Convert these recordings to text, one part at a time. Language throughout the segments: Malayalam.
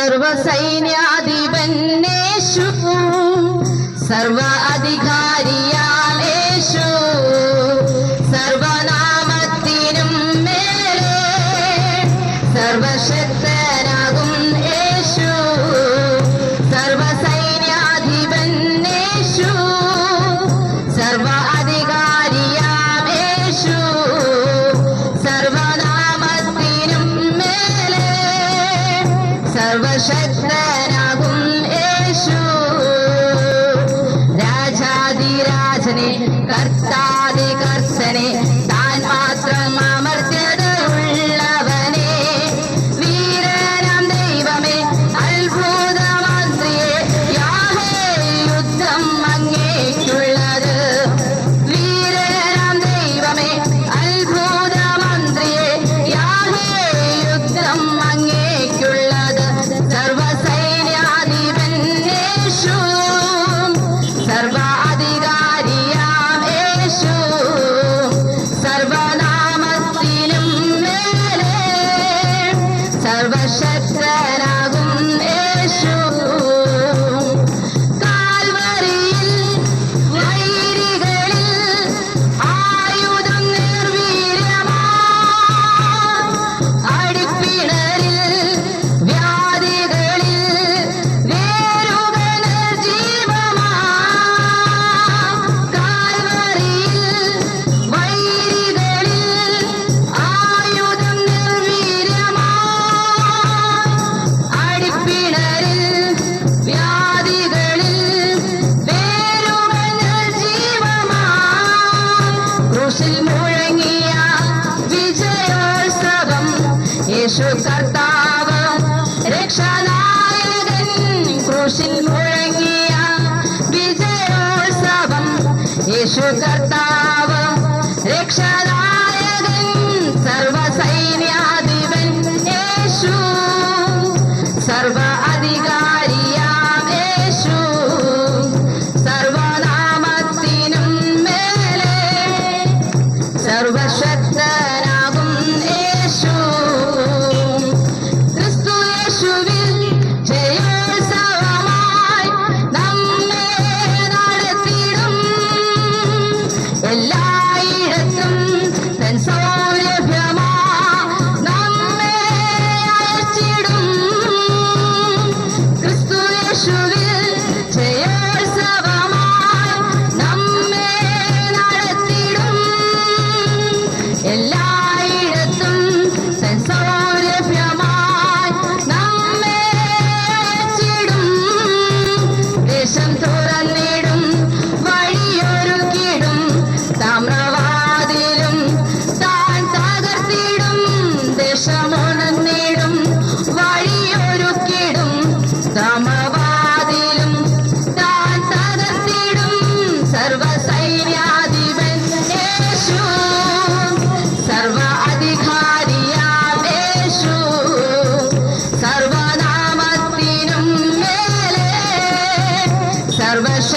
సర్వ సైన్యాధిపన్నేషు సర్వ అధికార യേശു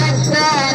Thank you.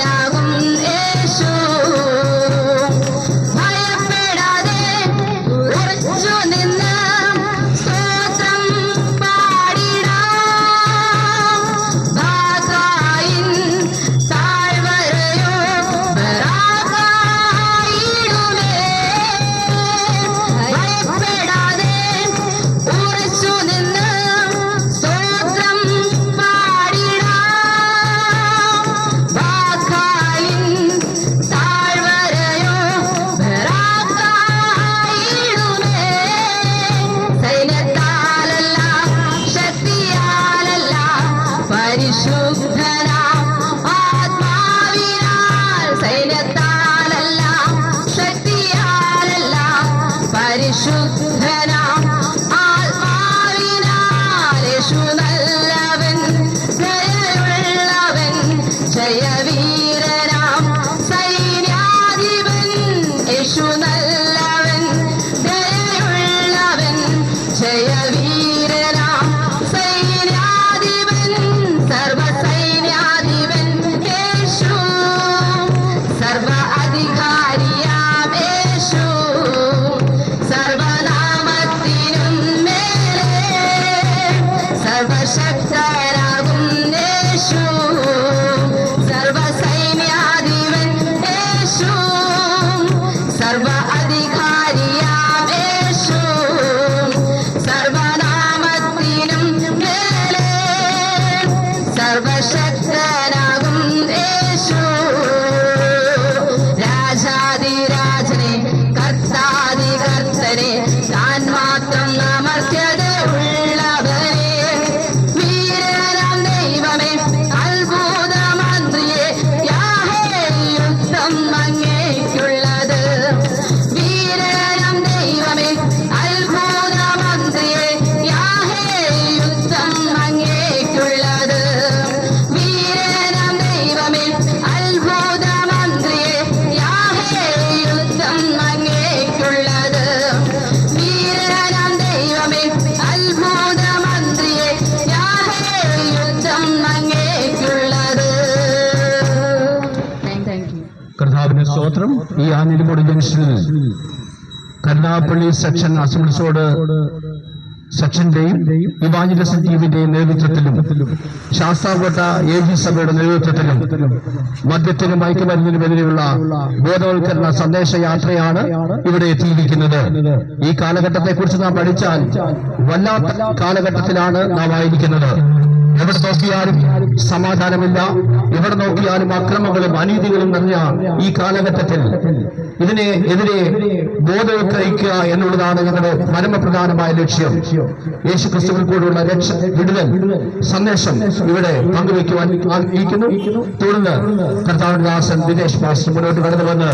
കരുനാഗപ്പള്ളി സെക്ഷൻ അസംബ്ലിസോട് സെക്ഷന്റെയും ഇവാഞ്ചലിസം ടീമിന്റെയും നേതൃത്വത്തിലും ശാസ്താംകോട്ട എ ജി സഭയുടെ നേതൃത്വത്തിലും മദ്യത്തിനും മയക്കുമരുന്നിനുമെതിരെയുള്ള ബോധവൽക്കരണ സന്ദേശ യാത്രയാണ് ഇവിടെ എത്തിയിരിക്കുന്നത്. ഈ കാലഘട്ടത്തെ കുറിച്ച് നാം പഠിച്ചാൽ വല്ലാത്ത കാലഘട്ടത്തിലാണ് നാം ആയിരിക്കുന്നത്. എവിടെ നോക്കിയാലും സമാധാനമില്ല. എവിടെ നോക്കിയാലും അക്രമങ്ങളും അനീതികളും നിറഞ്ഞ ഈ കാലഘട്ടത്തിൽ ഇതിനെ എതിരെ ബോധവൽക്കരിക്കുക എന്നുള്ളതാണ് ഞങ്ങളുടെ പരമപ്രധാനമായ ലക്ഷ്യം. യേശു ക്രിസ്തുവിൽ കൂടെയുള്ള രക്ഷ വിടുതൽ സന്ദേശം ഇവിടെ പങ്കുവയ്ക്കുവാൻ ആഗ്രഹിക്കുന്നു. തുടർന്ന് കർത്താവിന്റെ ദാസൻ ദിനേശ് പാസ്റ്റർ മുന്നോട്ട് കടന്നു വന്ന്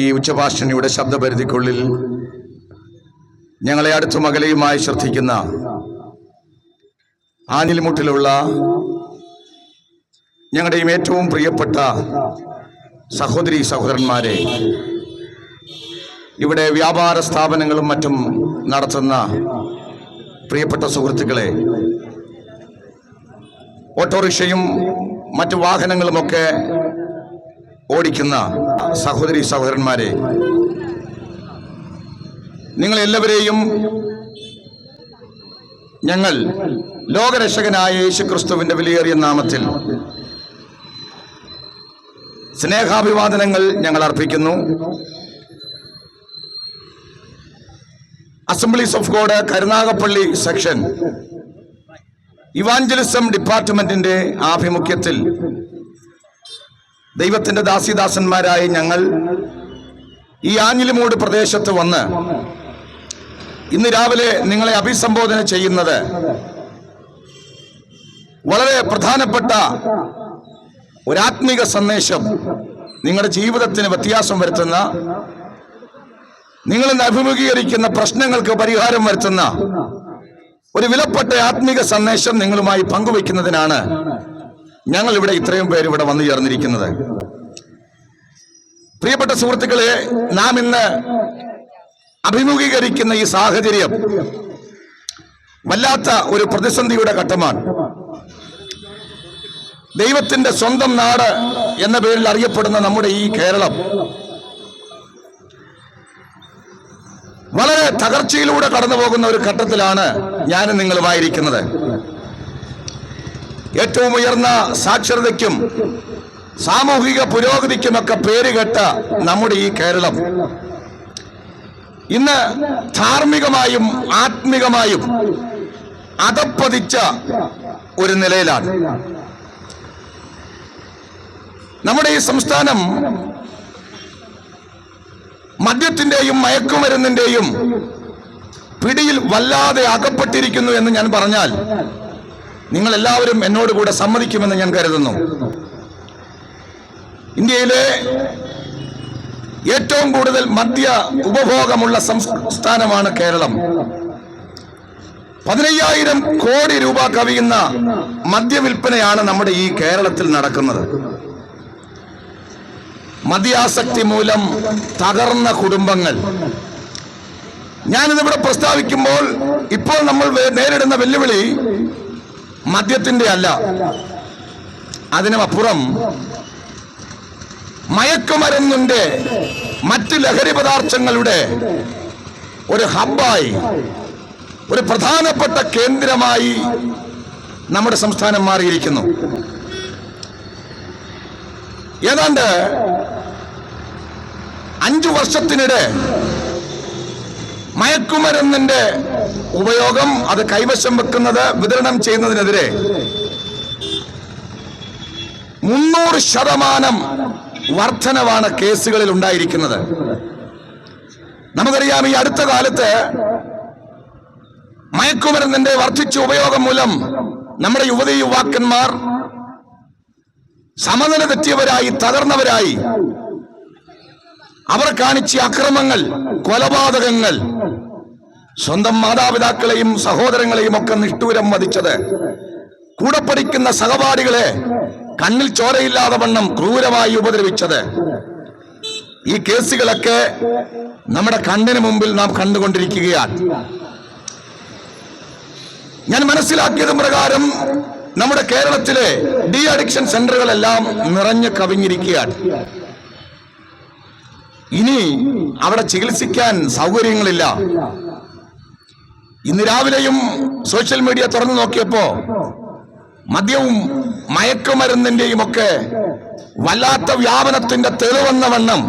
ഈ ഉച്ചഭാഷണിയുടെ ശബ്ദപരിധിക്കുള്ളിൽ ഞങ്ങളെ അടുത്തും അകലെയുമായി ശ്രദ്ധിക്കുന്ന ആഞ്ഞിലിമുട്ടിലുള്ള ഞങ്ങളുടെയും ഏറ്റവും പ്രിയപ്പെട്ട സഹോദരി സഹോദരന്മാരെ ഇവിടെ വ്യാപാര സ്ഥാപനങ്ങളും മറ്റും നടത്തുന്ന പ്രിയപ്പെട്ട സുഹൃത്തുക്കളെ ഓട്ടോറിക്ഷയും മറ്റു വാഹനങ്ങളുമൊക്കെ ഓടിക്കുന്ന സഹോദരി സഹോദരന്മാരെ നിങ്ങളെല്ലാവരെയും ഞങ്ങൾ ലോകരക്ഷകനായ യേശു ക്രിസ്തുവിന്റെ വിലയേറിയ നാമത്തിൽ സ്നേഹാഭിവാദനങ്ങൾ ഞങ്ങൾ അർപ്പിക്കുന്നു. Assemblies of God Karunagappally section evangelism ഡിപ്പാർട്ട്മെന്റിന്റെ ആഭിമുഖ്യത്തിൽ ദൈവത്തിന്റെ ദാസിദാസന്മാരായ ഞങ്ങൾ ഈ ആഞ്ഞിലിമൂട് പ്രദേശത്ത് വന്ന് ഇന്ന് രാവിലെ നിങ്ങളെ അഭിസംബോധന ചെയ്യുന്നത് വളരെ പ്രധാനപ്പെട്ട ഒരാത്മിക സന്ദേശം നിങ്ങളുടെ ജീവിതത്തിന് വ്യത്യാസം വരുത്തുന്ന നിങ്ങൾ അഭിമുഖീകരിക്കുന്ന പ്രശ്നങ്ങൾക്ക് പരിഹാരം വരുത്തുന്ന ഒരു വിലപ്പെട്ട ആത്മീക സന്ദേശം നിങ്ങളുമായി പങ്കുവെക്കുന്നതിനാണ് ഞങ്ങൾ ഇവിടെ ഇത്രയും പേര് ഇവിടെ വന്നു ചേർന്നിരിക്കുന്നത്. പ്രിയപ്പെട്ട സുഹൃത്തുക്കളെ നാം ഇന്ന് അഭിമുഖീകരിക്കുന്ന ഈ സാഹചര്യം വല്ലാത്ത ഒരു പ്രതിസന്ധിയുടെ ഘട്ടമാണ്. ദൈവത്തിന്റെ സ്വന്തം നാട് എന്ന പേരിൽ അറിയപ്പെടുന്ന നമ്മുടെ ഈ കേരളം വളരെ തകർച്ചയിലൂടെ കടന്നു പോകുന്ന ഒരു ഘട്ടത്തിലാണ് ഞാനും നിങ്ങളുമായിരിക്കുന്നത്. ഏറ്റവും ഉയർന്ന സാക്ഷരതയ്ക്കും സാമൂഹിക പുരോഗതിക്കുമൊക്കെ പേരുകെട്ട നമ്മുടെ ഈ കേരളം. ഇന്ന് ധാർമ്മികമായും ആത്മികമായും അതപ്പതിച്ച ഒരു നിലയിലാണ്. നമ്മുടെ ഈ സംസ്ഥാനം മദ്യത്തിന്റെയും മയക്കുമരുന്നിന്റെയും പിടിയിൽ വല്ലാതെ അകപ്പെട്ടിരിക്കുന്നു എന്ന് ഞാൻ പറഞ്ഞാൽ നിങ്ങൾ എല്ലാവരും എന്നോട് കൂടെ സമ്മതിക്കുമെന്ന് ഞാൻ കരുതുന്നു. ഇന്ത്യയിലെ ഏറ്റവും കൂടുതൽ മദ്യ ഉപഭോഗമുള്ള സംസ്ഥാനമാണ് കേരളം. പതിനയ്യായിരം കോടി രൂപ കവിയുന്ന മദ്യവിൽപ്പനയാണ് നമ്മുടെ ഈ കേരളത്തിൽ നടക്കുന്നത്. മദ്യാസക്തി മൂലം തകർന്ന കുടുംബങ്ങൾ. ഞാനിതിവിടെ പ്രസ്താവിക്കുമ്പോൾ ഇപ്പോൾ നമ്മൾ നേരിടുന്ന വെല്ലുവിളി മദ്യത്തിന്റെ അല്ല. അതിനുമപ്പുറം മയക്കുമരുന്നിന്റെ മറ്റ് ലഹരി പദാർത്ഥങ്ങളുടെ ഒരു ഹബ്ബായി ഒരു പ്രധാനപ്പെട്ട കേന്ദ്രമായി നമ്മുടെ സംസ്ഥാനം മാറിയിരിക്കുന്നു. ഏതാണ്ട് അഞ്ചു വർഷത്തിനിടെ മയക്കുമരുന്നിന്റെ ഉപയോഗം അത് കൈവശം വെക്കുന്നത് വിതരണം ചെയ്യുന്നതിനെതിരെ മുന്നൂറ് ശതമാനം വർധനവാണ് കേസുകളിൽ ഉണ്ടായിരിക്കുന്നത്. നമുക്കറിയാം ഈ അടുത്ത കാലത്ത് മയക്കുമരുന്നിന്റെ വർദ്ധിച്ച ഉപയോഗം മൂലം നമ്മുടെ യുവതി യുവാക്കന്മാർ സമനില തെറ്റിയവരായി തകർന്നവരായി അവർ കാണിച്ച അക്രമങ്ങൾ കൊലപാതകങ്ങൾ. സ്വന്തം മാതാപിതാക്കളെയും സഹോദരങ്ങളെയും ഒക്കെ നിഷ്ഠൂരം വധിച്ചത്. കൂടെ പഠിക്കുന്ന സഹപാഠികളെ കണ്ണിൽ ചോരയില്ലാതെ വണ്ണം ക്രൂരമായി ഉപദ്രവിച്ചത്. ഈ കേസുകളൊക്കെ നമ്മുടെ കണ്ണിന് മുമ്പിൽ നാം കണ്ടുകൊണ്ടിരിക്കുകയാണ്. ഞാൻ മനസ്സിലാക്കിയത് പ്രകാരം നമ്മുടെ കേരളത്തിലെ ഡി അഡിക്ഷൻ സെന്ററുകളെല്ലാം നിറഞ്ഞു കവിഞ്ഞിരിക്കുകയാണ്. ഇനി അവിടെ ചികിത്സിക്കാൻ സൗകര്യങ്ങളില്ല. ഇന്ന് രാവിലെയും സോഷ്യൽ മീഡിയ തുറന്നു നോക്കിയപ്പോ മദ്യവും മയക്കുമരുന്നിന്റെയും ഒക്കെ വല്ലാത്ത വ്യാപനത്തിന്റെ തെളിവെന്ന വണ്ണം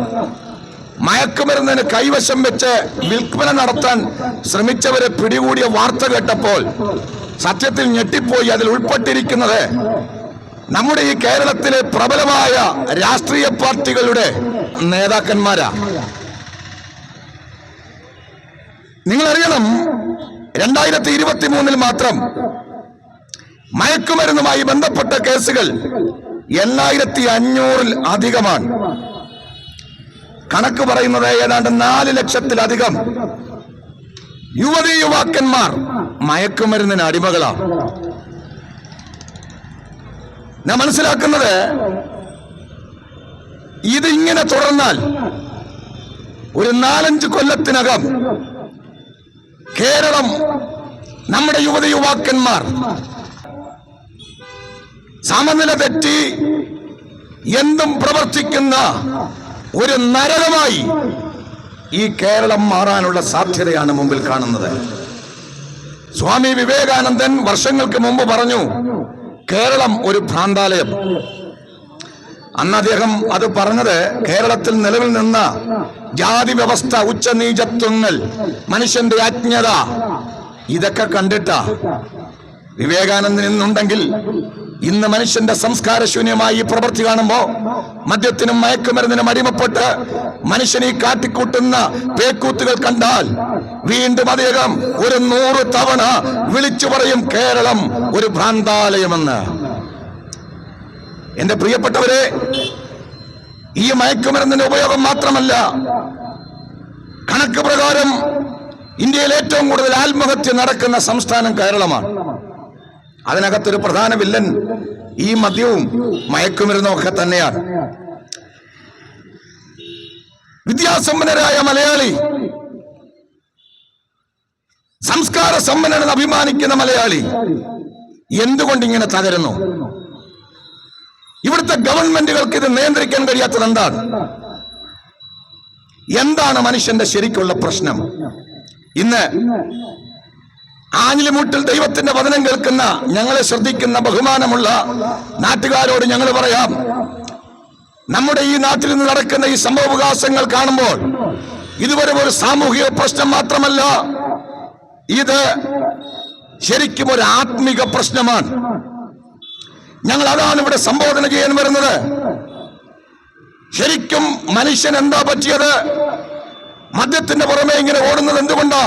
മയക്കുമരുന്നിന് കൈവശം വെച്ച് വിൽപ്പന നടത്താൻ ശ്രമിച്ചവരെ പിടികൂടിയ വാർത്ത കേട്ടപ്പോൾ സത്യത്തിൽ ഞെട്ടിപ്പോയി അതിൽ ഉൾപ്പെട്ടിരിക്കുന്നത് നമ്മുടെ ഈ കേരളത്തിലെ പ്രബലമായ രാഷ്ട്രീയ പാർട്ടികളുടെ നേതാക്കന്മാരാ? നിങ്ങളറിയണം രണ്ടായിരത്തി ഇരുപത്തി മൂന്നിൽ മാത്രം മയക്കുമരുന്നുമായി ബന്ധപ്പെട്ട കേസുകൾ എണ്ണായിരത്തി അഞ്ഞൂറിൽ അധികമാണ്. കണക്ക് പറയുന്നത് ഏതാണ്ട് നാല് ലക്ഷത്തിലധികം. യുവതി യുവാക്കന്മാർ മയക്കുമരുന്നിന് അടിമകളാണ്. ഞാൻ മനസ്സിലാക്കുന്നത് ഇതിങ്ങനെ തുടർന്നാൽ ഒരു നാലഞ്ച് കൊല്ലത്തിനകം കേരളം നമ്മുടെ യുവതി യുവാക്കന്മാർ സമനില തെറ്റി എന്തും പ്രവർത്തിക്കുന്ന ഒരു നരകമായി ഈ കേരളം മാറാനുള്ള സാധ്യതയാണ് മുമ്പിൽ കാണുന്നത്. സ്വാമി വിവേകാനന്ദൻ വർഷങ്ങൾക്ക് മുമ്പ് പറഞ്ഞു കേരളം ഒരു ഭ്രാന്താലയം. അന്ന് അദ്ദേഹം അത് പറഞ്ഞത് കേരളത്തിൽ നിലവിൽ നിന്ന ജാതി വ്യവസ്ഥ ഉച്ചനീചത്വങ്ങൾ മനുഷ്യന്റെ അജ്ഞത ഇതൊക്കെ കണ്ടിട്ട വിവേകാനന്ദൻ ഇന്നുണ്ടെങ്കിൽ ഇന്ന് മനുഷ്യന്റെ സംസ്കാരശൂന്യമായി പ്രവൃത്തി കാണുമ്പോ മദ്യത്തിനും മയക്കുമരുന്നിനും അടിമപ്പെട്ട് മനുഷ്യനെ കാട്ടിക്കൂട്ടുന്ന പേക്കൂത്തുകൾ കണ്ടാൽ വീണ്ടും അദ്ദേഹം ഒരു നൂറ് തവണ വിളിച്ചു പറയും കേരളം ഒരു ഭ്രാന്താലയമെന്ന്. എന്റെ പ്രിയപ്പെട്ടവരെ ഈ മയക്കുമരുന്നിന്റെ ഉപയോഗം മാത്രമല്ല കണക്ക് പ്രകാരം ഇന്ത്യയിൽ ഏറ്റവും കൂടുതൽ ആത്മഹത്യ നടക്കുന്ന സംസ്ഥാനം കേരളമാണ്. അതിനകത്തൊരു പ്രധാന വില്ലൻ ഈ മദ്യവും മയക്കുമരുന്നും ഒക്കെ തന്നെയാണ്. വിദ്യാസമ്പന്നരായ മലയാളി സംസ്കാര സമ്പന്നനെന്ന് അഭിമാനിക്കുന്ന മലയാളി എന്തുകൊണ്ട് ഇങ്ങനെ തകരുന്നു? ഇവിടുത്തെ ഗവൺമെന്റുകൾക്ക് ഇത് നിയന്ത്രിക്കാൻ കഴിയാത്തത് എന്താണ്? എന്താണ് മനുഷ്യന്റെ ശരിക്കുള്ള പ്രശ്നം? ഇന്ന് ആഞ്ഞിലിമൂട്ടിൽ ദൈവത്തിന്റെ വചനം കേൾക്കുന്ന ഞങ്ങളെ ശ്രദ്ധിക്കുന്ന ബഹുമാനമുള്ള നാട്ടുകാരോട് ഞങ്ങൾ പറയാം. നമ്മുടെ ഈ നാട്ടിൽ നിന്ന് നടക്കുന്ന ഈ സംഭവവികാസങ്ങൾ കാണുമ്പോൾ ഇതുവരെ ഒരു സാമൂഹിക പ്രശ്നം മാത്രമല്ല ഇത് ശരിക്കും ഒരു ആത്മിക പ്രശ്നമാണ്. ഞങ്ങൾ അതാണ് ഇവിടെ സംബോധന ചെയ്യാൻ വരുന്നത്. ശരിക്കും മനുഷ്യൻ എന്താ പറ്റിയത്? മദ്യത്തിന്റെ പുറമെ ഇങ്ങനെ ഓടുന്നത് എന്തുകൊണ്ടാ?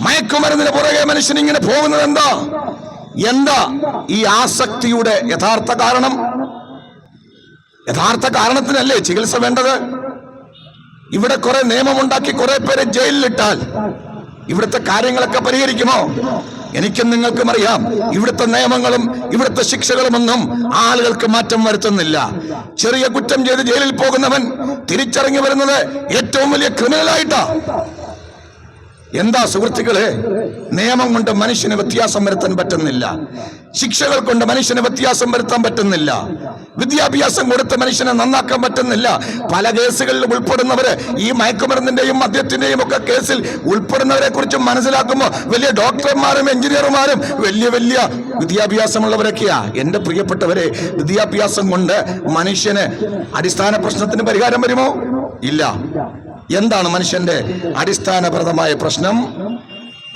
മയക്കുമരുന്നിന് പുറകെ മനുഷ്യൻ ഇങ്ങനെ പോകുന്നത് എന്താ? എന്താ ഈ ആസക്തിയുടെ യഥാർത്ഥ കാരണം? യഥാർത്ഥ കാരണത്തിനല്ലേ ചികിത്സ വേണ്ടത്? ഇവിടെ കുറെ നിയമമുണ്ടാക്കി കുറെ പേരെ ജയിലിലിട്ടാൽ ഇവിടുത്തെ കാര്യങ്ങളൊക്കെ പരിഹരിക്കുമോ? എനിക്കും നിങ്ങൾക്കും അറിയാം. ഇവിടുത്തെ നിയമങ്ങളും ഇവിടുത്തെ ശിക്ഷകളുമൊന്നും ആളുകൾക്ക് മാറ്റം വരുത്തുന്നില്ല. ചെറിയ കുറ്റം ചെയ്ത് ജയിലിൽ പോകുന്നവൻ തിരിച്ചറിഞ്ഞു വരുന്നത് ഏറ്റവും വലിയ ക്രിമിനലായിട്ടാ. എന്താ സുഹൃത്തുക്കളെ? നിയമം കൊണ്ട് മനുഷ്യന് വ്യത്യാസം വരുത്താൻ പറ്റുന്നില്ല. ശിക്ഷകൾ കൊണ്ട് മനുഷ്യന് വ്യത്യാസം വരുത്താൻ പറ്റുന്നില്ല. വിദ്യാഭ്യാസം കൊടുത്ത് മനുഷ്യനെ നന്നാക്കാൻ പറ്റുന്നില്ല. പല കേസുകളിൽ ഉൾപ്പെടുന്നവര് ഈ മയക്കുമരുന്നിന്റെയും മദ്യത്തിന്റെയും ഒക്കെ കേസിൽ ഉൾപ്പെടുന്നവരെ കുറിച്ച് മനസ്സിലാക്കുമ്പോൾ വലിയ ഡോക്ടർമാരും എഞ്ചിനീയർമാരും വലിയ വലിയ വിദ്യാഭ്യാസമുള്ളവരൊക്കെയാ. എന്റെ പ്രിയപ്പെട്ടവരെ വിദ്യാഭ്യാസം കൊണ്ട് മനുഷ്യന് അടിസ്ഥാന പ്രശ്നത്തിന് പരിഹാരം വരുമോ? ഇല്ല. എന്താണ് മനുഷ്യന്റെ അടിസ്ഥാനപരമായ പ്രശ്നം?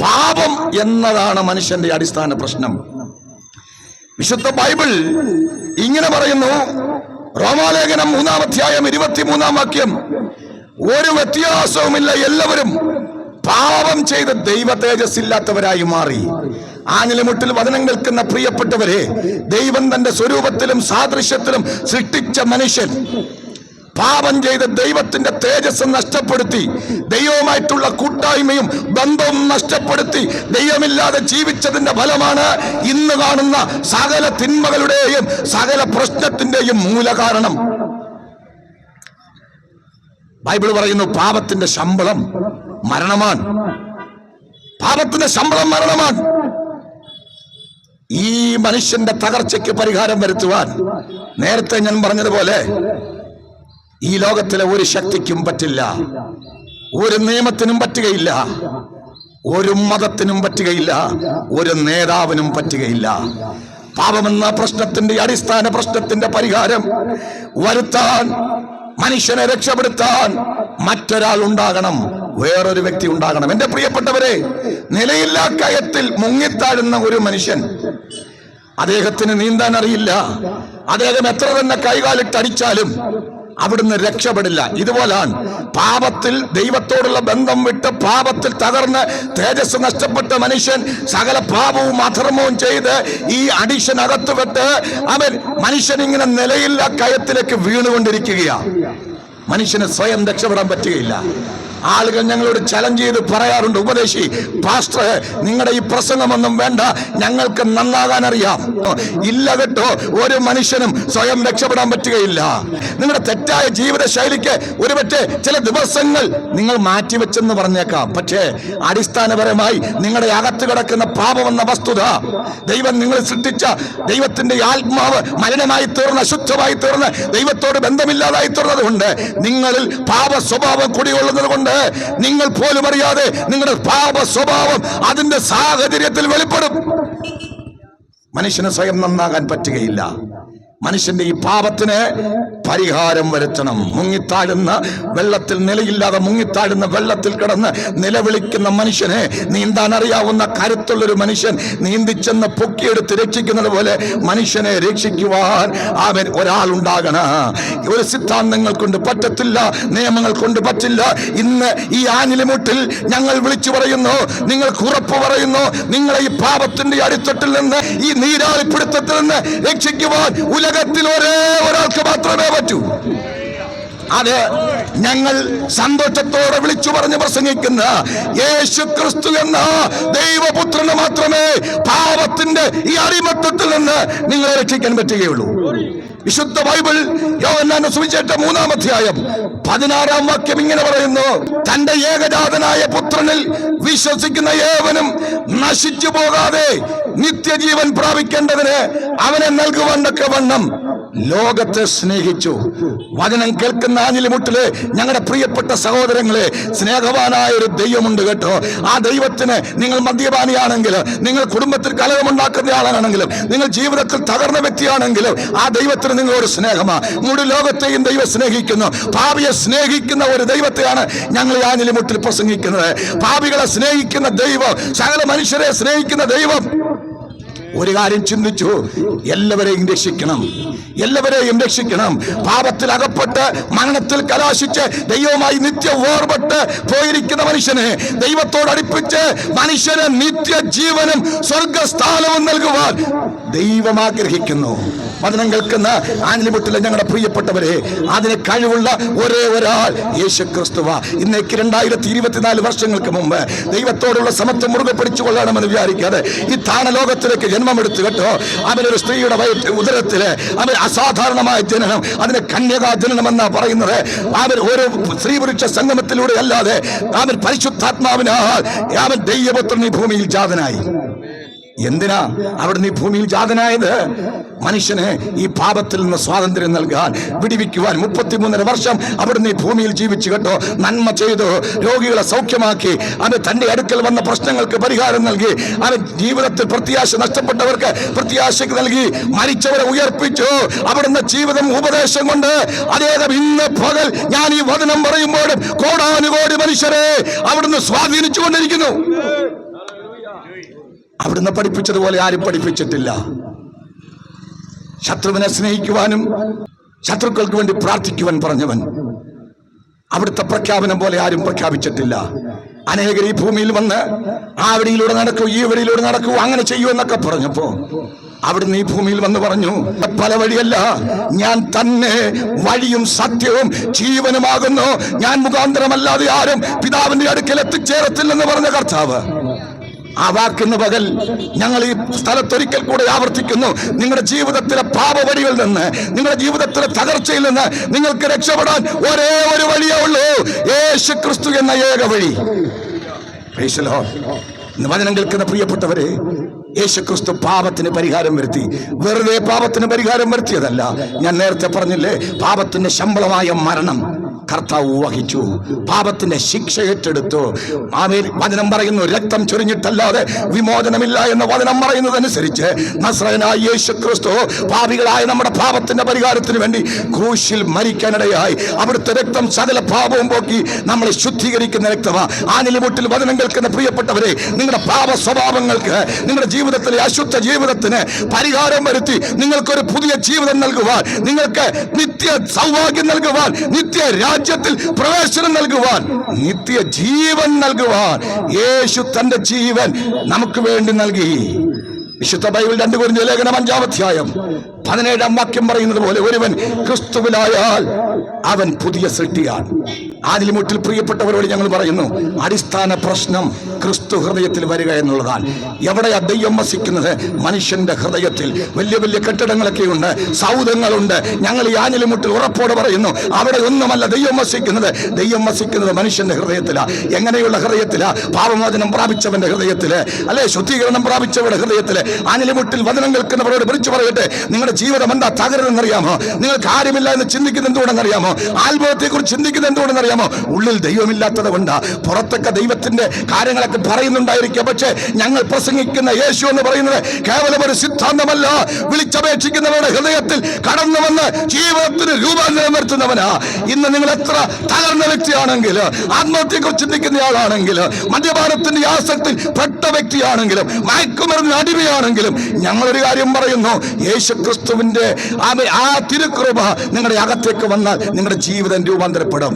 പാപം എന്നതാണ് മനുഷ്യന്റെ അടിസ്ഥാന പ്രശ്നം. വിശുദ്ധ ബൈബിൾ ഇങ്ങനെ പറയുന്നു. റോമാലേഖനം മൂന്നാം അധ്യായം ഇരുപത്തിമൂന്നാം വാക്യം ഒരു വ്യത്യാസവുമില്ല എല്ലാവരും. പാപം ചെയ്ത് ദൈവ തേജസ് ഇല്ലാത്തവരായി മാറി. ആഞ്ഞിലിമുട്ടിൽ വചനം കേൾക്കുന്ന പ്രിയപ്പെട്ടവരെ ദൈവം തന്റെ സ്വരൂപത്തിലും സാദൃശ്യത്തിലും സൃഷ്ടിച്ച മനുഷ്യൻ പാപം ചെയ്ത് ദൈവത്തിന്റെ തേജസ് നഷ്ടപ്പെടുത്തി ദൈവവുമായിട്ടുള്ള കൂട്ടായ്മയും ബന്ധവും നഷ്ടപ്പെടുത്തി ദൈവമില്ലാതെ ജീവിച്ചതിന്റെ ഫലമാണ് ഇന്ന് കാണുന്ന സകല തിന്മകളുടെയും സകല പ്രശ്നത്തിന്റെയും മൂലകാരണം. ബൈബിൾ പറയുന്നു പാപത്തിന്റെ ശമ്പളം മരണമാണ്. പാപത്തിന്റെ ശമ്പളം മരണമാണ്. ഈ മനുഷ്യന്റെ തകർച്ചയ്ക്ക് പരിഹാരം വരുത്തുവാൻ നേരത്തെ ഞാൻ പറഞ്ഞതുപോലെ ഈ ലോകത്തിലെ ഒരു ശക്തിക്കും പറ്റില്ല. ഒരു നിയമത്തിനും പറ്റുകയില്ല. ഒരു മതത്തിനും പറ്റുകയില്ല. ഒരു നേതാവിനും പറ്റുകയില്ല. പാപമെന്ന പ്രശ്നത്തിന്റെ അടിസ്ഥാന പ്രശ്നത്തിന്റെ പരിഹാരം വരുത്താൻ മനുഷ്യനെ രക്ഷപ്പെടുത്താൻ മറ്റൊരാൾ ഉണ്ടാകണം. വേറൊരു വ്യക്തി ഉണ്ടാകണം. എന്റെ പ്രിയപ്പെട്ടവരെ നിലയില്ലാ കയത്തിൽ മുങ്ങിത്താഴുന്ന ഒരു മനുഷ്യൻ അദ്ദേഹത്തിന് നീന്താൻ അറിയില്ല. അദ്ദേഹം എത്ര തന്നെ കൈകാലിട്ട് അടിച്ചാലും അവിടുന്ന് രക്ഷപ്പെടില്ല. ഇതുപോലാണ് പാപത്തിൽ ദൈവത്തോടുള്ള ബന്ധം വിട്ട് പാപത്തിൽ തകർന്ന് തേജസ് നഷ്ടപ്പെട്ട മനുഷ്യൻ സകല പാപവും അധർമ്മവും ചെയ്ത് ഈ അഡിഷൻ അകത്ത് വിട്ട് അവൻ മനുഷ്യൻ ഇങ്ങനെ നിലയില്ല കയത്തിലേക്ക് വീണുകൊണ്ടിരിക്കുകയാണ്. മനുഷ്യന് സ്വയം രക്ഷപ്പെടാൻ പറ്റുകയില്ല. ആളുകൾ ഞങ്ങളോട് ചലഞ്ച് ചെയ്ത് പറയാറുണ്ട് ഉപദേശി പാസ്റ്റർ നിങ്ങളുടെ ഈ പ്രസംഗമൊന്നും വേണ്ട ഞങ്ങൾക്ക് നന്നാകാൻ അറിയാം ഇല്ല കേട്ടോ ഒരു മനുഷ്യനും സ്വയം രക്ഷപ്പെടാൻ പറ്റുകയില്ല. നിങ്ങളുടെ തെറ്റായ ജീവിത ശൈലിക്ക് ഒരുപറ്റെ ചില ദിവസങ്ങൾ നിങ്ങൾ മാറ്റിവെച്ചെന്ന് പറഞ്ഞേക്കാം. പക്ഷേ അടിസ്ഥാനപരമായി നിങ്ങളുടെ അകത്ത് കിടക്കുന്ന പാപമെന്ന വസ്തുത ദൈവം നിങ്ങൾ സൃഷ്ടിച്ച ദൈവത്തിന്റെ ആത്മാവ് മലിനമായി തീർന്ന് അശുദ്ധമായി തീർന്ന് ദൈവത്തോട് ബന്ധമില്ലാതായി തീർന്നത് കൊണ്ട് നിങ്ങളിൽ പാപ സ്വഭാവം കുടികൊള്ളുന്നത് കൊണ്ട് നിങ്ങൾ പോലും അറിയാതെ നിങ്ങളുടെ പാപ സ്വഭാവം അതിന്റെ സാഹചര്യത്തിൽ വെളിപ്പെടും. മനുഷ്യന് സ്വയം നന്നാകാൻ പറ്റുകയില്ല. മനുഷ്യന്റെ ഈ പാപത്തിന് പരിഹാരം വരുത്തണം. മുങ്ങിത്താഴുന്ന വെള്ളത്തിൽ നിലയില്ലാതെ മുങ്ങിത്താഴുന്ന വെള്ളത്തിൽ കിടന്ന് നിലവിളിക്കുന്ന മനുഷ്യനെ നീന്താൻ അറിയാവുന്ന കരുത്തുള്ളൊരു മനുഷ്യൻ നീന്തിച്ചെന്ന് പൊക്കിയെടുത്ത് രക്ഷിക്കുന്നത് പോലെ മനുഷ്യനെ രക്ഷിക്കുവാൻ അവൻ ഒരാളുണ്ടാകണ. ഒരു സിദ്ധാന്തങ്ങൾ കൊണ്ട് പറ്റത്തില്ല നിയമങ്ങൾ കൊണ്ട് പറ്റില്ല. ഇന്ന് ഈ ആനിലിമുട്ടിൽ ഞങ്ങൾ വിളിച്ചു പറയുന്നു നിങ്ങൾക്ക് ഉറപ്പ് പറയുന്നു നിങ്ങളെ ഈ പാപത്തിന്റെ അടിത്തട്ടിൽ നിന്ന് ഈ നീരാളിപ്പിടുത്തത്തിൽ നിന്ന് രക്ഷിക്കുവാൻ ഉലകത്തിൽ ഒരേ ഒരാൾക്ക് മാത്രമേ പറ്റൂ. അത് ഞങ്ങൾ സന്തോഷത്തോടെ വിളിച്ചു പറഞ്ഞ് പ്രസംഗിക്കുന്ന യേശു ക്രിസ്തു എന്ന ദൈവപുത്രന് മാത്രമേ പാപത്തിന്റെ ഈ അടിമത്തത്തിൽ നിന്ന് നിങ്ങളെ രക്ഷിക്കാൻ പറ്റുകയുള്ളൂ. വിശുദ്ധ ബൈബിൾ യോഹന്നാന്റെ സുവിശേഷം മൂന്നാം അധ്യായം പതിനാറാം വാക്യം ഇങ്ങനെ പറയുന്നു തന്റെ ഏകജാതനായ പുത്രനിൽ വിശ്വസിക്കുന്ന ഏവനും നശിച്ചു പോകാതെ നിത്യജീവൻ പ്രാപിക്കേണ്ടതിന് അവനെ നൽകുവാനൊക്കെ വണ്ണം. ലോകത്തെ സ്നേഹിച്ചു. വചനം കേൾക്കുന്ന ആഞ്ഞിലിമുട്ടിൽ ഞങ്ങളുടെ പ്രിയപ്പെട്ട സഹോദരങ്ങളെ സ്നേഹവാനായ ഒരു ദൈവമുണ്ട് കേട്ടോ. ആ ദൈവത്തിന് നിങ്ങൾ മദ്യപാനിയാണെങ്കിലും നിങ്ങൾ കുടുംബത്തിൽ കലഹമുണ്ടാക്കുന്ന ആളാണെങ്കിലും നിങ്ങൾ ജീവിതത്തിൽ തകർന്ന വ്യക്തിയാണെങ്കിലും ആ ദൈവത്തിന് നിങ്ങളൊരു സ്നേഹമാണ് മുഴുവൻ ലോകത്തെയും ദൈവം സ്നേഹിക്കുന്നു. പാപിയെ സ്നേഹിക്കുന്ന ഒരു ദൈവത്തെയാണ് ഞങ്ങൾ ആഞ്ഞിലിമുട്ടിൽ പ്രസംഗിക്കുന്നത്. പാപികളെ സ്നേഹിക്കുന്ന ദൈവം സകല മനുഷ്യരെ സ്നേഹിക്കുന്ന ദൈവം ഒരു കാര്യം ചിന്തിച്ചു. എല്ലാവരെയും രക്ഷിക്കണം. എല്ലാവരെയും രക്ഷിക്കണം. പാപത്തിൽ അകപ്പെട്ട് മരണത്തിൽ കലാശിച്ച് ദൈവമായി നിത്യ വേർപെട്ട് പോയിരിക്കുന്ന മനുഷ്യനെ ദൈവത്തോട് അടുപ്പിച്ച് മനുഷ്യന് നിത്യ ജീവനും സ്വർഗസ്ഥാനവും നൽകുവാൻ ദൈവം ആഗ്രഹിക്കുന്നു. വചനം കേൾക്കുന്ന ആഞ്ഞിലിമുട്ടിലെ ഞങ്ങളുടെ പ്രിയപ്പെട്ടവരെ അതിന് കഴിവുള്ള ഒരേ ഒരാൾ യേശു ക്രിസ്തുവ ഇന്നേക്ക് രണ്ടായിരത്തി ഇരുപത്തിനാല് വർഷങ്ങൾക്ക് മുമ്പ് ദൈവത്തോടുള്ള സമത്വം മുറുകെ പിടിച്ചു കൊള്ളണമെന്ന് വിചാരിക്കാതെ ഈ താണലോകത്തിലേക്ക് ജന്മമെടുത്തു കേട്ടോ. അവനൊരു സ്ത്രീയുടെ വയറ്റ് ഉദരത്തിൽ അവൻ അസാധാരണമായ ജനനം അതിന് കന്യകാ ജനനം എന്നാ പറയുന്നത്. അവൻ ഒരു സ്ത്രീ പുരുഷ സംഗമത്തിലൂടെ അല്ലാതെ അവൻ പരിശുദ്ധാത്മാവിനാൽ അവൻ ദൈവപുത്രൻ ഈ ഭൂമിയിൽ ജാതനായി. എന്തിനാ അവിടുന്ന് ഈ ഭൂമിയിൽ ജാതനായത്? മനുഷ്യന് ഈ പാപത്തിൽ നിന്ന് സ്വാതന്ത്ര്യം നൽകാൻ വിടിവിക്കുവാൻ മുപ്പത്തിമൂന്നര വർഷം അവിടുന്ന് ഈ ഭൂമിയിൽ ജീവിച്ചു കേട്ടോ. നന്മ ചെയ്തു രോഗികളെ സൗഖ്യമാക്കി അവൻ തന്റെ അടുക്കൽ വന്ന പ്രശ്നങ്ങൾക്ക് പരിഹാരം നൽകി അവൻ ജീവിതത്തിൽ പ്രത്യാശ നഷ്ടപ്പെട്ടവർക്ക് പ്രത്യാശക്ക് നൽകി മരിച്ചവരെ ഉയർപ്പിച്ചു. അവിടുന്ന് ജീവിതം ഉപദേശം കൊണ്ട് അദ്ദേഹം ഇന്ന് പകൽ ഞാൻ ഈ വചനം പറയുമ്പോഴും കോടാനുകോടി മനുഷ്യരെ അവിടുന്ന് സ്വാധീനിച്ചു കൊണ്ടിരിക്കുന്നു. അവിടുന്ന് പഠിപ്പിച്ചതുപോലെ ആരും പഠിപ്പിച്ചിട്ടില്ല. ശത്രുവിനെ സ്നേഹിക്കുവാനും ശത്രുക്കൾക്ക് വേണ്ടി പ്രാർത്ഥിക്കുവാൻ പറഞ്ഞവൻ. അവിടുത്തെ പ്രഖ്യാപനം പോലെ ആരും പ്രഖ്യാപിച്ചിട്ടില്ല. അനേകർ ഈ ഭൂമിയിൽ വന്ന് ആ വഴിയിലൂടെ നടക്കൂ ഈ വഴിയിലൂടെ നടക്കൂ അങ്ങനെ ചെയ്യൂ എന്നൊക്കെ പറഞ്ഞപ്പോ അവിടുന്ന് ഈ ഭൂമിയിൽ വന്ന് പറഞ്ഞു പല വഴിയല്ല ഞാൻ തന്നെ വഴിയും സത്യവും ജീവനുമാകുന്നു. ഞാൻ മുഖാന്തരമല്ലാതെ ആരും പിതാവിന്റെ അടുക്കൽ എത്തിച്ചേരത്തില്ലെന്ന് പറഞ്ഞ കർത്താവ്. ആ വാക്കിന് പകൽ ഞങ്ങൾ ഈ സ്ഥലത്തൊരിക്കൽ കൂടെ ആവർത്തിക്കുന്നു. നിങ്ങളുടെ ജീവിതത്തിലെ പാപവഴികളിൽ നിന്ന് നിങ്ങളുടെ ജീവിതത്തിലെ തകർച്ചയിൽ നിന്ന് നിങ്ങൾക്ക് രക്ഷപ്പെടാൻ ഒരേ ഒരു വഴിയേ ഉള്ളൂ. യേശു ക്രിസ്തു എന്ന ഏക വഴി. വചനം കേൾക്കുന്ന പ്രിയപ്പെട്ടവരെ യേശുക്രിസ്തു പാപത്തിന് പരിഹാരം വരുത്തി. വെറുതെ പാപത്തിന് പരിഹാരം വരുത്തിയതല്ല. ഞാൻ നേരത്തെ പറഞ്ഞില്ലേ പാപത്തിന്റെ ശമ്പളമായ മരണം. കർത്താവ് വഹിച്ചു പാപത്തിന്റെ ശിക്ഷ ഏറ്റെടുത്തു. ആമേൻ. വചനം പറയുന്നു രക്തം ചൊരിഞ്ഞിട്ടല്ലാതെ വിമോചനമില്ല എന്ന വചനം പറയുന്നതനുസരിച്ച് നസ്രനായ യേശു ക്രിസ്തു പാപികളായ നമ്മുടെ പാപത്തിന്റെ പരിഹാരത്തിന് വേണ്ടി ക്രൂശിൽ മരിക്കാനിടയായി. അവിടുത്തെ രക്തം സകല പാപവും പോക്കി നമ്മളെ ശുദ്ധീകരിക്കുന്ന രക്തമാണ് ആ നിലമുട്ടിൽ വചനം കേൾക്കുന്ന പ്രിയപ്പെട്ടവരെ നിങ്ങളുടെ പാപ സ്വഭാവങ്ങൾക്ക് നിങ്ങളുടെ ജീവിതത്തിലെ അശുദ്ധ ജീവിതത്തിന് പരിഹാരം വരുത്തി. നിങ്ങൾക്കൊരു പുതിയ ജീവിതം നൽകുവാൻ നിങ്ങൾക്ക് നിത്യ സൗഭാഗ്യം നൽകുവാൻ നിത്യ രാജ്യത്തിൽ പ്രവേശനം നൽകുവാൻ നിത്യ ജീവൻ നൽകുവാൻ യേശു തന്റെ ജീവൻ നമുക്ക് വേണ്ടി നൽകി. വിശുദ്ധ ബൈബിൾ രണ്ടു കുറിഞ്ഞ ലേഖനം അഞ്ചാമധ്യായം പതിനേഴാം വാക്യം പറയുന്നത് പോലെ ഒരുവൻ ക്രിസ്തുവിലായാൽ അവൻ പുതിയ സൃഷ്ടിയാണ്. ആദിലിമുട്ടിൽ പ്രിയപ്പെട്ടവരോട് ഞങ്ങൾ പറയുന്നു അടിസ്ഥാന പ്രശ്നം ക്രിസ്തു ഹൃദയത്തിൽ വരിക എന്നുള്ളതാണ്. എവിടെയാ ദൈവം വസിക്കുന്നത്? മനുഷ്യന്റെ ഹൃദയത്തിൽ. വലിയ വലിയ കെട്ടിടങ്ങളൊക്കെ ഉണ്ട് സൗധങ്ങളുണ്ട്. ഞങ്ങൾ ഈ ആനിലിമുട്ടിൽ ഉറപ്പോടെ പറയുന്നു അവിടെ ഒന്നുമല്ല ദൈവം വസിക്കുന്നത്. ദൈവം വസിക്കുന്നത് മനുഷ്യന്റെ ഹൃദയത്തിലാണ് എങ്ങനെയുള്ള ഹൃദയത്തിലാ? പാപമോചനം പ്രാപിച്ചവന്റെ ഹൃദയത്തിൽ. അല്ലെ? ശുദ്ധീകരണം പ്രാപിച്ചവരുടെ ഹൃദയത്തിൽ. ആനിലിമുട്ടിൽ വചനം കേൾക്കുന്നവരോട് വിളിച്ചു പറയട്ടെ. നിങ്ങളുടെ ജീവിതം എന്താ തകരുതെന്നറിയാമോ നിങ്ങൾക്ക് കാര്യമില്ല എന്ന് ചിന്തിക്കുന്ന എന്തുകൊണ്ടെന്നറിയാമോ? ആത്മഹത്യയെ കുറിച്ച് ചിന്തിക്കുന്ന എന്തുകൊണ്ടെന്നറിയാമോ? ഉള്ളിൽ ദൈവമില്ലാത്തത് കൊണ്ട്. പുറത്തൊക്കെ ദൈവത്തിന്റെ കാര്യങ്ങളൊക്കെ പറയുന്നുണ്ടായിരിക്കും. പക്ഷേ ഞങ്ങൾ പ്രസംഗിക്കുന്ന യേശു എന്ന് പറയുന്നത് കേവലം ഒരു സിദ്ധാന്തമല്ല. വിളിച്ചപേക്ഷിക്കുന്നവരുടെ ഹൃദയത്തിൽ കടന്നു വന്ന് ജീവിതത്തിന് രൂപാന്തരം വരുത്തുന്നവനാ. ഇന്ന് നിങ്ങൾ എത്ര തകർന്ന വ്യക്തിയാണെങ്കിൽ ആത്മഹത്യയെ കുറിച്ച് ചിന്തിക്കുന്ന ആളാണെങ്കിൽ മദ്യപാനത്തിന്റെ ആസക്തിൽ പെട്ട വ്യക്തിയാണെങ്കിലും മയക്കുമരുന്ന് അടിമയാണെങ്കിലും ഞങ്ങളൊരു കാര്യം പറയുന്നു. യേശു ക്രിസ്തുവിന്റെ ആ- ആ തിരുക്കൃപ നിങ്ങളുടെ അകത്തേക്ക് വന്നാൽ നിങ്ങളുടെ ജീവിതം രൂപാന്തരപ്പെടും.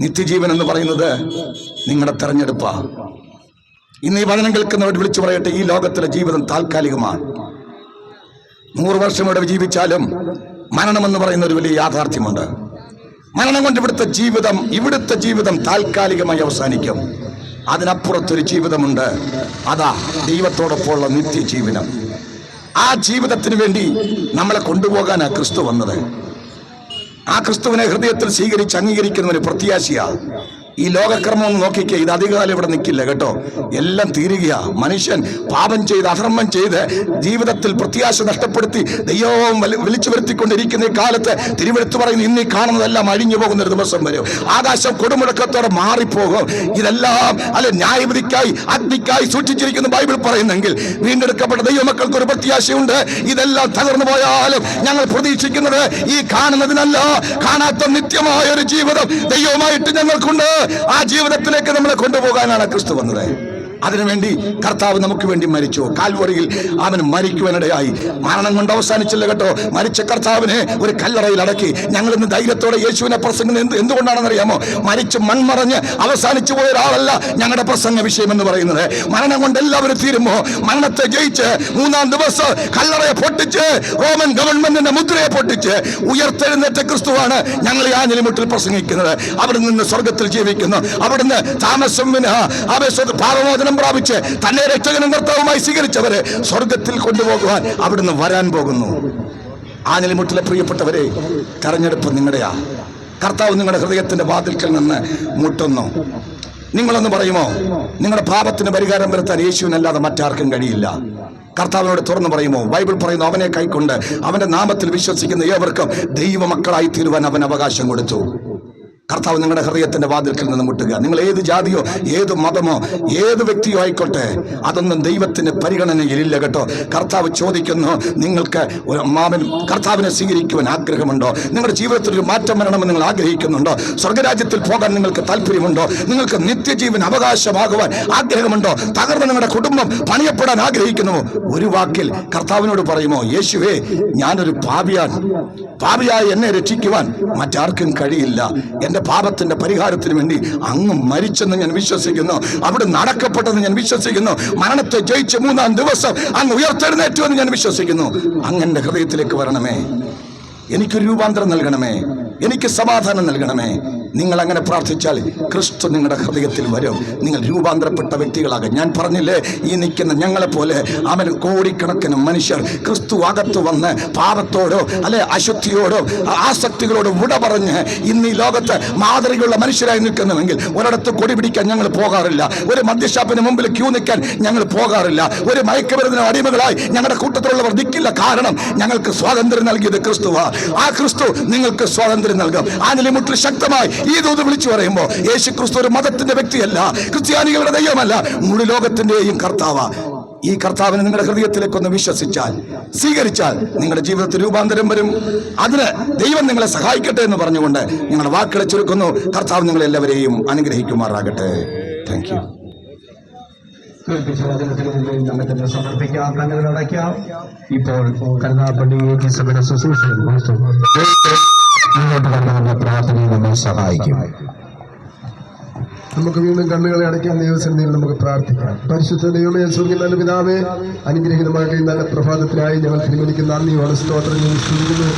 നിത്യജീവൻ എന്ന് പറയുന്നത് നിങ്ങളുടെ തെരഞ്ഞെടുപ്പാ. ഇന്ന് ഈ വചനം കേൾക്കുന്നവർ വിളിച്ചു പറയട്ടെ ഈ ലോകത്തിലെ ജീവിതം താൽക്കാലികമാണ്. നൂറ് വർഷം ഇവിടെ ജീവിച്ചാലും മരണമെന്ന് പറയുന്ന ഒരു വലിയ യാഥാർത്ഥ്യമുണ്ട്. മരണം കൊണ്ട് ഇവിടുത്തെ ജീവിതം ഇവിടുത്തെ ജീവിതം താൽക്കാലികമായി അവസാനിക്കും. അതിനപ്പുറത്തൊരു ജീവിതമുണ്ട്. അതാ ദൈവത്തോടൊപ്പമുള്ള നിത്യജീവനം. ആ ജീവിതത്തിന് വേണ്ടി നമ്മളെ കൊണ്ടുപോകാനാ ക്രിസ്തു വന്നത്. ആ ക്രിസ്തുവിനെ ഹൃദയത്തിൽ സ്വീകരിച്ച് അംഗീകരിക്കുന്നവന് പ്രത്യാശയാ. ഈ ലോകക്രമം ഒന്ന് നോക്കിക്കേ ഇത് അധികകാലം ഇവിടെ നിൽക്കില്ല കേട്ടോ. എല്ലാം തീരുകയാ. മനുഷ്യൻ പാപം ചെയ്ത് അധർമ്മം ചെയ്ത് ജീവിതത്തിൽ പ്രത്യാശ നഷ്ടപ്പെടുത്തി ദൈവവും വിളിച്ചു വരുത്തിക്കൊണ്ടിരിക്കുന്ന ഈ കാലത്ത് തിരുവെടുത്ത് പറയുന്നു ഇന്നീ കാണുന്നതെല്ലാം അഴിഞ്ഞു പോകുന്ന ഒരു ദിവസം വരും. ആകാശം കൊടുമുടക്കത്തോടെ മാറിപ്പോകും. ഇതെല്ലാം അല്ലെ ന്യായവിധിക്കായി അഗ്നിക്കായി സൂക്ഷിച്ചിരിക്കുന്ന ബൈബിൾ പറയുന്നെങ്കിൽ വീണ്ടെടുക്കപ്പെട്ട ദൈവമക്കൾക്ക് ഒരു പ്രത്യാശയുണ്ട്. ഇതെല്ലാം തകർന്നു പോയാലും ഞങ്ങൾ പ്രതീക്ഷിക്കുന്നത് ഈ കാണുന്നതിനല്ല. കാണാത്ത നിത്യമായ ഒരു ജീവിതം ദൈവമായിട്ട് ഞങ്ങൾക്കുണ്ട്. ആ ജീവിതത്തിലേക്ക് നമ്മളെ കൊണ്ടുപോകാനാണ് ക്രിസ്തു വന്നത്. അതിനുവേണ്ടി കർത്താവ് നമുക്ക് വേണ്ടി മരിച്ചു. കാൽവറിയിൽ അവൻ മരിക്കുവാനിടയായി. മരണം കൊണ്ട് അവസാനിച്ചില്ല കേട്ടോ. മരിച്ച കർത്താവിനെ ഒരു കല്ലറയിൽ അടക്കി. ഞങ്ങൾ ഇന്ന് ധൈര്യത്തോടെ യേശുവിനെ പ്രസംഗം എന്ത് എന്തുകൊണ്ടാണെന്ന് അറിയാമോ മരിച്ച് മൺമറഞ്ഞ് അവസാനിച്ചു പോയ ഒരാളല്ല ഞങ്ങളുടെ പ്രസംഗ വിഷയം എന്ന് പറയുന്നത്. മരണം കൊണ്ട് എല്ലാവരും തീരുമോ? മരണത്തെ ജയിച്ച് മൂന്നാം ദിവസം കല്ലറയെ പൊട്ടിച്ച് റോമൻ ഗവൺമെന്റിന്റെ മുദ്രയെ പൊട്ടിച്ച് ഉയർത്തെഴുന്നേറ്റ ക്രിസ്തുവാണ് ഞങ്ങൾ ഈ ആഞ്ഞിലിമുട്ടിൽ പ്രസംഗിക്കുന്നത്. അവിടെ നിന്ന് സ്വർഗത്തിൽ ജീവിക്കുന്നു. അവിടുന്ന് താമസം വിന. ആവേശ പ്രാപിച്ച് തന്നെ രക്ഷകനും കർത്താവുമായി സ്വീകരിച്ചവരെ സ്വർഗത്തിൽ കൊണ്ടുപോകുവാൻ അവിടുന്ന് വരാൻ പോകുന്നു. ആഞ്ഞിലിമുട്ടിലെ പ്രിയപ്പെട്ടവരെ തെരഞ്ഞെടുപ്പ് നിങ്ങളുടെയാ. കർത്താവ് നിങ്ങളുടെ ഹൃദയത്തിന്റെ വാതിൽക്കൽ നിന്ന് മുട്ടുന്നു. നിങ്ങളൊന്ന് പറയുമോ? നിങ്ങളുടെ പാപത്തിന് പരിഹാരം വരുത്താൻ യേശുവിനല്ലാതെ മറ്റാർക്കും കഴിയില്ല. കർത്താവിനോട് തുറന്നു പറയുമോ? ബൈബിൾ പറയുന്നു അവനെ കൈക്കൊണ്ട് അവന്റെ നാമത്തിൽ വിശ്വസിക്കുന്ന ഏവർക്കും ദൈവമക്കളായി തീരുവാൻ അവൻ അവകാശം കൊടുത്തു. കർത്താവ് നിങ്ങളുടെ ഹൃദയത്തിന്റെ വാതിൽക്കൽ നിന്ന് മുട്ടുക. നിങ്ങൾ ഏത് ജാതിയോ ഏത് മതമോ ഏത് വ്യക്തിയോ ആയിക്കോട്ടെ അതൊന്നും ദൈവത്തിന്റെ പരിഗണനയിലില്ല കേട്ടോ. കർത്താവ് ചോദിക്കുന്നു നിങ്ങൾക്ക് മാമൻ കർത്താവിനെ സ്വീകരിക്കുവാൻ ആഗ്രഹമുണ്ടോ? നിങ്ങളുടെ ജീവിതത്തിൽ ഒരു മാറ്റം വരണമെന്ന് നിങ്ങൾ ആഗ്രഹിക്കുന്നുണ്ടോ? സ്വർഗരാജ്യത്തിൽ പോകാൻ നിങ്ങൾക്ക് താല്പര്യമുണ്ടോ? നിങ്ങൾക്ക് നിത്യജീവൻ അവകാശമാകുവാൻ ആഗ്രഹമുണ്ടോ? തകർന്ന നിങ്ങളുടെ കുടുംബം പണിയപ്പെടാൻ ആഗ്രഹിക്കുന്നുവോ ഒരു വാക്കിൽ കർത്താവിനോട് പറയുമോ യേശുവേ ഞാനൊരു പാപിയാണ്. പാപിയായി എന്നെ രക്ഷിക്കുവാൻ മറ്റാർക്കും കഴിയില്ല. എന്റെ പാപത്തിന്റെ പരിഹാരത്തിന് വേണ്ടി അങ്ങ് മരിച്ചെന്ന് ഞാൻ വിശ്വസിക്കുന്നു. അവിടെ നടക്കപ്പെട്ടെന്ന് ഞാൻ വിശ്വസിക്കുന്നു. മരണത്തെ ജയിച്ച് മൂന്നാം ദിവസം അങ്ങ് ഉയർത്തെഴുന്നേറ്റു എന്ന് ഞാൻ വിശ്വസിക്കുന്നു. അങ്ങന്റെ ഹൃദയത്തിലേക്ക് വരണമേ. എനിക്കൊരു രൂപാന്തരം നൽകണമേ. എനിക്ക് സമാധാനം നൽകണമേ. നിങ്ങൾ അങ്ങനെ പ്രാർത്ഥിച്ചാൽ ക്രിസ്തു നിങ്ങളുടെ ഹൃദയത്തിൽ വരും. നിങ്ങൾ രൂപാന്തരപ്പെട്ട വ്യക്തികളാകും. ഞാൻ പറഞ്ഞില്ലേ ഈ നിൽക്കുന്ന ഞങ്ങളെപ്പോലെ അവൻ കോടിക്കണക്കിന് മനുഷ്യർ ക്രിസ്തു അകത്ത് വന്ന് പാപത്തോടോ അല്ലെ അശുദ്ധിയോടോ ആസക്തികളോടോ വിട പറഞ്ഞ് ഇന്ന് ഈ ലോകത്ത് മാതൃകയുള്ള മനുഷ്യരായി നിൽക്കുന്നുവെങ്കിൽ ഒരിടത്ത് കൊടി പിടിക്കാൻ ഞങ്ങൾ പോകാറില്ല. ഒരു മദ്യഷാപ്പിന് മുമ്പിൽ ക്യൂ നിൽക്കാൻ ഞങ്ങൾ പോകാറില്ല. ഒരു മയക്കുമരുന്നിന് അടിമകളായി ഞങ്ങളുടെ കൂട്ടത്തിലുള്ളവർ നിൽക്കില്ല. കാരണം ഞങ്ങൾക്ക് സ്വാതന്ത്ര്യം നൽകിയത് ക്രിസ്തുവാ. ആ ക്രിസ്തു നിങ്ങൾക്ക് സ്വാതന്ത്ര്യം നൽകും. ആ നിലമുട്ടിൽ ശക്തമായി ഈ ദൂത് വിളിച്ചു പറയുമ്പോൾ യേശു ക്രിസ്തു ഒരു മതത്തിന്റെ വ്യക്തിയല്ല ക്രിസ്ത്യാനികളുടെ ദൈവമല്ല മുഴു ലോകത്തിന്റെയും കർത്താവ. ഈ കർത്താവിനെ നിങ്ങളുടെ ഹൃദയത്തിലേക്ക് ഒന്ന് വിശ്വസിച്ചാൽ സ്വീകരിച്ചാൽ നിങ്ങളുടെ ജീവിതത്തിൽ രൂപാന്തരം വരും. അതിന് ദൈവം നിങ്ങളെ സഹായിക്കട്ടെ എന്ന് പറഞ്ഞുകൊണ്ട് നിങ്ങളുടെ വാക്കുകളെ ചുരുക്കുന്നു. കർത്താവ് നിങ്ങളെല്ലാവരെയും അനുഗ്രഹിക്കുമാറാകട്ടെ. താങ്ക് യു കേൾപ്പിച്ച വചനത്തിന് മുമ്പിൽ നമ്മെ തന്നെ സമർപ്പിക്കാം കണ്ണുകൾ അടയ്ക്കാം ഇപ്പോൾ കരുനാപ്പള്ളി സഭയുടെ മാസ്റ്റർ മുന്നോട്ട് വന്നവന്റെ പ്രാർത്ഥനയെ നമ്മെ സഹായിക്കും. നമുക്ക് വീണ്ടും കണ്ണുകളെ അടയ്ക്കാൻ ദൈവസന്നിധിയിൽ നമുക്ക് പ്രാർത്ഥിക്കാം. പരിശുദ്ധ ദൈവമേ നല്ല പിതാവേ അനുഗ്രഹീതമായിട്ട് നല്ല പ്രഭാതത്തിനായി ഞങ്ങൾ തിരുമലിക്കുന്ന നന്ദിയോടെ സ്തോത്രം ചെയ്യുന്നു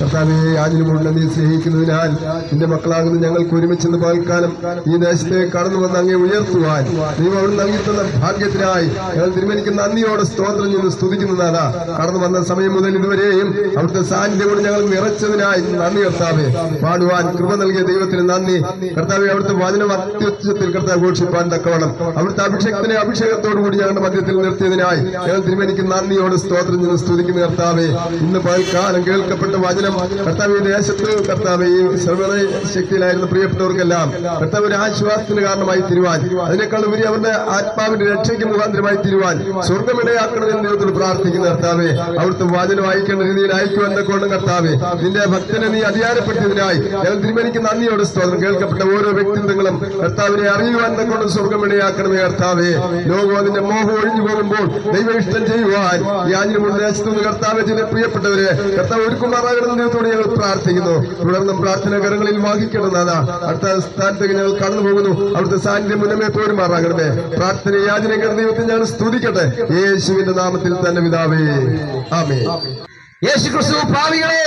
കർത്താവേ കർത്താവെ കൊണ്ട് നീ സ്നേഹിക്കുന്നതിനാൽ നിന്റെ മക്കളാകുന്ന ഞങ്ങൾക്ക് ഒരുമിച്ചെന്ന് പാൽക്കാലം ഈ ദേശത്തെ കടന്നു വന്ന് അങ്ങേ ഉയർത്തുവാൻ ദൈവം അവിടെ നൽകിയിട്ടുള്ള ഭാഗ്യത്തിനായി ഞങ്ങൾ തിരുമലിക്കുന്ന നന്ദിയോടെ സ്തോത്രം ഞങ്ങൾ സ്തുതിക്കുന്നതാണ് കടന്നു വന്ന സമയം മുതൽ ഇതുവരെയും അവിടുത്തെ സാന്നിധ്യം കൊണ്ട് ഞങ്ങൾ നിറച്ചതിനായി നന്ദി കർത്താവെ. പാടുവാൻ കൃപ നൽകിയ ദൈവത്തിന് നന്ദി. കർത്താവെ അവിടുത്തെ വചനം അത്യുച്ചത്തിൽ കർത്താവ് ഘോഷിപ്പാൻ തക്കവണ്ണം. അവിടുത്തെ അഭിഷേകത്തിനെ അഭിഷേകത്തോടു കൂടി ഞങ്ങളുടെ മധ്യത്തിൽ നിർത്തിയതിനായി. ഞങ്ങൾ തിരുമേനിക്ക് നന്ദിയോട് സ്തോത്രം നിന്ന് സ്തുതിക്കുന്ന കർത്താവെ. ഇന്ന് പകൽക്കാലം കേൾക്കപ്പെട്ട വചനം കർത്താവ് ദേശത്ത് കർത്താവ് ഈ ശ്രവണ ശക്തിയിലായിരുന്ന പ്രിയപ്പെട്ടവർക്കെല്ലാം കർത്താവ് ഒരു ആശ്വാസത്തിന് കാരണമായി തിരുവാൻ. അതിനേക്കാൾ ഉപരി അവരുടെ ആത്മാവിന്റെ രക്ഷയ്ക്ക് മുഖാന്തരമായി തിരുവാൻ സ്വർഗമിടയാക്കണമെന്ന് ദൈവത്തിൽ പ്രാർത്ഥിക്കുന്ന കർത്താവെ. അവിടുത്തെ വചനം അയക്കേണ്ട രീതിയിൽ അയക്കുവാൻ തക്കോണം കർത്താവെ. നിന്റെ ഭക്തനെ നീ അധികാരപ്പെട്ടതിനായി ഞങ്ങൾ തിരുമേനിക്ക് നന്ദിയോട് സ്തോത്രം. കേൾക്കപ്പെട്ട ഓരോ വ്യക്തിത്വങ്ങളും കർത്താവിനെ അറിയുവാൻ തക്കൊണ്ട് സ്വർഗമിടയാക്കണമേ കർത്താവേ. ലോകം അതിന്റെ മോഹം ഒഴിഞ്ഞു പോകുമ്പോൾ ദൈവ ഇഷ്ടം ചെയ്യുവാൻ ഞാനും ദേശത്തുനിന്ന് കർത്താവെ ചില പ്രിയപ്പെട്ടവരെ കർത്താവ് ഒരുക്കുമാറാകണം ദൈവത്തോട് ഞങ്ങൾ പ്രാർത്ഥിക്കുന്നു. തുടർന്നും പ്രാർത്ഥന കരങ്ങളിൽ വാഹിക്കണമെന്നാണ് അടുത്ത സ്ഥാനത്തേക്ക് ഞങ്ങൾ കടന്നു പോകുന്നു. അവിടുത്തെ സാന്നിധ്യം മുന്നമേ പോരുമാറാകണമേ. പ്രാർത്ഥന യാചനകൾ ദൈവത്തെ ഞാൻ സ്തുതിക്കട്ടെ. യേശുവിന്റെ നാമത്തിൽ തന്നെ പിതാവേ. ആമേ യേശു ക്രിസ്തു ഭാവികളെ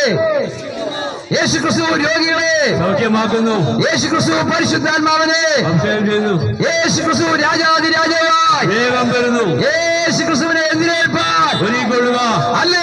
യേശു ക്രിസ്തു രോഗികളെ സൗഖ്യമാക്കുന്നു. യേശു ക്രിസ്തു പരിശുദ്ധാത്മാവനെ യേശു ക്രിസ്തു രാജാതി രാജാവായി വരുന്നു. യേശു ക്രിസ്തുവിനെ എന്തിനേൽപ്പാൻ? ഒരുക്കൊള്ളുക അല്ല